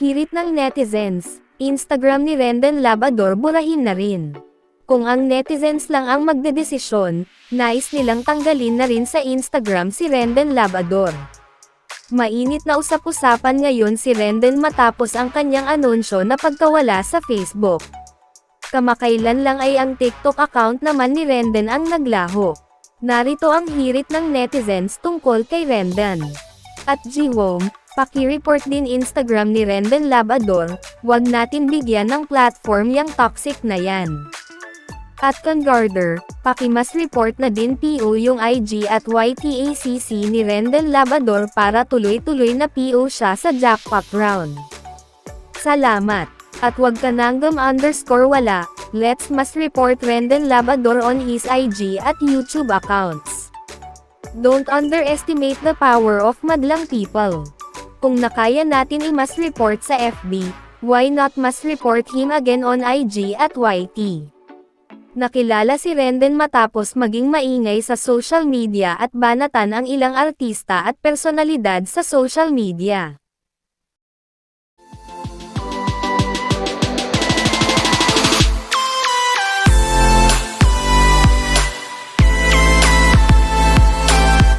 Hirit ng netizens, Instagram ni Rendon Labador burahin na rin. Kung ang netizens lang ang magdedesisyon, nais nilang tanggalin na rin sa Instagram si Rendon Labador. Mainit na usap-usapan ngayon si Rendon matapos ang kanyang anunsyo na pagkawala sa Facebook. Kamakailan lang ay ang TikTok account naman ni Rendon ang naglaho. Narito ang hirit ng netizens tungkol kay Rendon. At G-Wom, paki-report din Instagram ni Rendon Labador, wag natin bigyan ng platform yang toxic na yan. At Congarder, pakimas report na din PO yung IG at YTACC ni Rendon Labador para tuloy-tuloy na PO siya sa jackpot round. Salamat. At wag ka nanggam underscore wala, let's mas report Rendon Labador on his IG at YouTube accounts. Don't underestimate the power of madlang people. Kung nakaya natin i-mas report sa FB, why not mas report him again on IG at YT? Nakilala si Rendon matapos maging maingay sa social media at banatan ang ilang artista at personalidad sa social media.